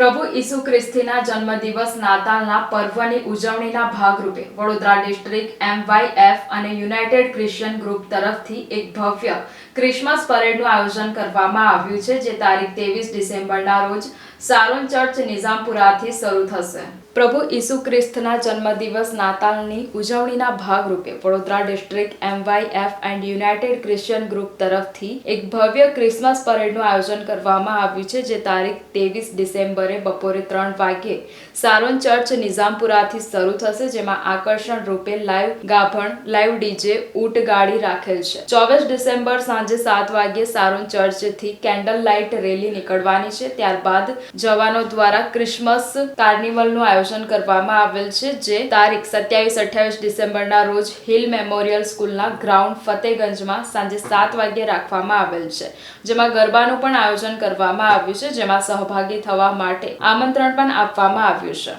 પ્રભુ ઈસુ ખ્રિસ્તીના જન્મદિવસ નાતાલના પર્વની ઉજવણીના ભાગરૂપે વડોદરા ડિસ્ટ્રિક્ટ એમવાયએફ અને યુનાઇટેડ ક્રિશ્ચિયન ગ્રુપ તરફથી એક ભવ્ય ક્રિસમસ પરેડનું આયોજન કરવામાં આવ્યું છે, જે તારીખ ત્રેવીસ ડિસેમ્બરના રોજ સારોન ચર્ચ નિઝામપુરાથી શરૂ થશે. પ્રભુ ઈસુ ખ્રિસ્તના જન્મદિવસ નાતાલની ઉજવણીના ભાગરૂપે Vadodara district MYF and united Christian group તરફથી એક ભવ્ય ક્રિસમસ પરેડનું આયોજન કરવામાં આવ્યું છે, જે તારીખ ત્રેવીસ ડિસેમ્બરે બપોરે ત્રણ વાગ્યે સારોન ચર્ચ નિઝામપુરાથી શરૂ થશે, જેમાં આકર્ષણ રૂપે લાઈવ ગાભણ, લાઈવ ડીજે, ઊંટ ગાડી રાખેલ છે. ચોવીસ ડિસેમ્બર સાંજે સાત વાગ્યે સારોન ચર્ચથી કેન્ડલ લાઇટ રેલી નીકળવાની છે. ત્યારબાદ જવાનો દ્વારા ક્રિસમસ કાર્નિવલનું આયોજન કરવામાં આવેલ છે, જે તારીખ સત્યાવીસ અઠ્યાવીસ ડિસેમ્બરના રોજ હિલ મેમોરિયલ સ્કૂલના ગ્રાઉન્ડ ફતેગંજમાં સાંજે સાત વાગ્યે રાખવામાં આવેલ છે. જેમાં ગરબાનું પણ આયોજન કરવામાં આવ્યું છે, જેમાં સહભાગી થવા માટે આમંત્રણ પણ આપવામાં આવ્યું છે.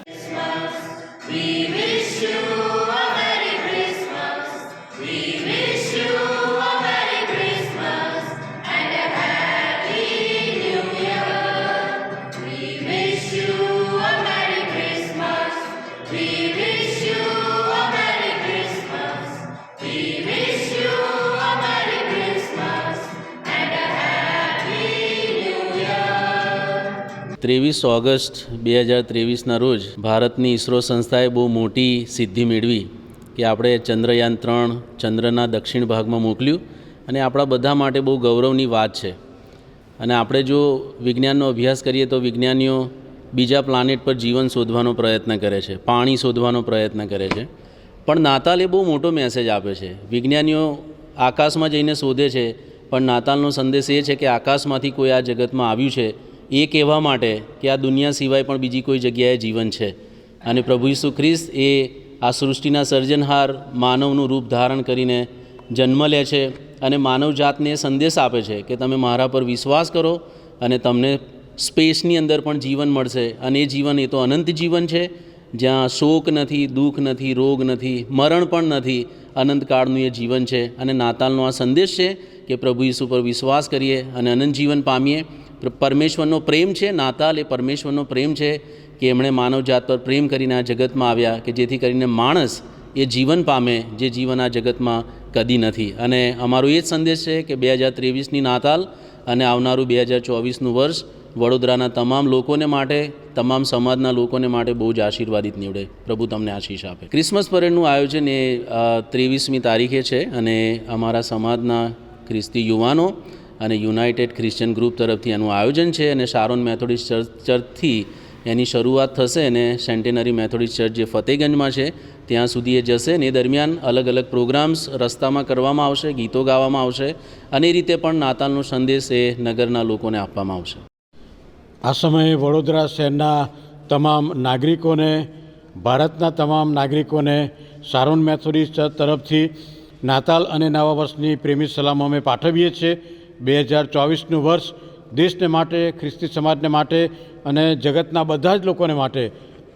ત્રેવીસ ઓગસ્ટ બે હજાર ત્રેવીસના રોજ ભારતની ઈસરો સંસ્થાએ બહુ મોટી સિદ્ધિ મેળવી કે આપણે ચંદ્રયાન ત્રણ ચંદ્રના દક્ષિણ ભાગમાં મોકલ્યું અને આપણા બધા માટે બહુ ગૌરવની વાત છે. અને આપણે જો વિજ્ઞાનનો અભ્યાસ કરીએ તો વિજ્ઞાનીઓ બીજા પ્લાનેટ પર જીવન શોધવાનો પ્રયત્ન કરે છે, પાણી શોધવાનો પ્રયત્ન કરે છે. પણ નાતાલ એ બહુ મોટો મેસેજ આપે છે. વિજ્ઞાનીઓ આકાશમાં જઈને શોધે છે, પણ નાતાલનો સંદેશ એ છે કે આકાશમાંથી કોઈ આ જગતમાં આવ્યું છે એ કહેવા માટે કે આ દુનિયા સિવાય પણ બીજી કોઈ જગ્યાએ જીવન છે. અને પ્રભુ ઈસુ ખ્રિસ્ત એ આ સૃષ્ટિના સર્જનહાર માનવનું રૂપ ધારણ કરીને જન્મ લે છે અને માનવજાતને એ સંદેશ આપે છે કે તમે મારા પર વિશ્વાસ કરો અને તમને સ્પેસની અંદર પણ જીવન મળશે. અને એ જીવન એ તો અનંત જીવન છે, જ્યાં શોક નથી, દુઃખ નથી, રોગ નથી, મરણ પણ નથી અનંતકાળનું એ જીવન છે. અને નાતાલનો આ સંદેશ છે કે પ્રભુ ઈસુ પર વિશ્વાસ કરીએ અને અનંત જીવન પામીએ. પરમેશ્વરનો પ્રેમ છે, નાતાલ એ પરમેશ્વરનો પ્રેમ છે કે એમણે માનવજાત પર પ્રેમ કરીને આ જગતમાં આવ્યા કે જેથી કરીને માણસ એ જીવન પામે જે જીવન આ જગતમાં કદી નથી. અને અમારો એ જ સંદેશ છે કે બે હજાર ત્રેવીસની નાતાલ અને આવનારું બે હજાર ચોવીસનું વર્ષ વડોદરાના તમામ લોકોને માટે, તમામ સમાજના લોકોને માટે બહુ જ આશીર્વાદિત નીવડે. પ્રભુ તમને આશીષ આપે. ક્રિસમસ પરેડનું આયોજન એ ત્રેવીસમી તારીખે છે અને અમારા સમાજના ખ્રિસ્તી યુવાનો અને યુનાઇટેડ ક્રિશ્ચિયન ગ્રુપ તરફથી એનું આયોજન છે અને શારોન મેથોડિસ્ટ ચર્ચ, ચર્ચથી એની શરૂઆત થશે અને સેન્ટેનરી મેથોડિસ્ટ ચર્ચ જે ફતેગંજમાં છે, ત્યાં સુધી એ જશે ને એ દરમિયાન અલગ અલગ પ્રોગ્રામ્સ રસ્તામાં કરવામાં આવશે, ગીતો ગાવામાં આવશે અને એ રીતે પણ નાતાલનો સંદેશ એ નગરના લોકોને આપવામાં આવશે. આ સમયે વડોદરા શહેરના તમામ નાગરિકોને, ભારતના તમામ નાગરિકોને સારોન મેથોડિસ્ટ ચર્ચ તરફથી નાતાલ અને નવા વર્ષની પ્રેમી સલામ અમે પાઠવીએ છીએ. બે હજાર ચોવીસનું વર્ષ દેશને માટે, ખ્રિસ્તી સમાજને માટે અને જગતના બધા જ લોકોને માટે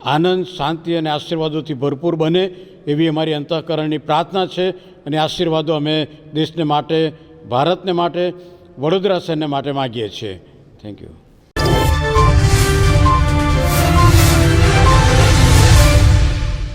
આનંદ, શાંતિ અને આશીર્વાદોથી ભરપૂર બને એવી અમારી અંતઃકરણની પ્રાર્થના છે અને આશીર્વાદો અમે દેશને માટે, ભારતને માટે, વડોદરા શહેરને માટે માગીએ છીએ. Thank you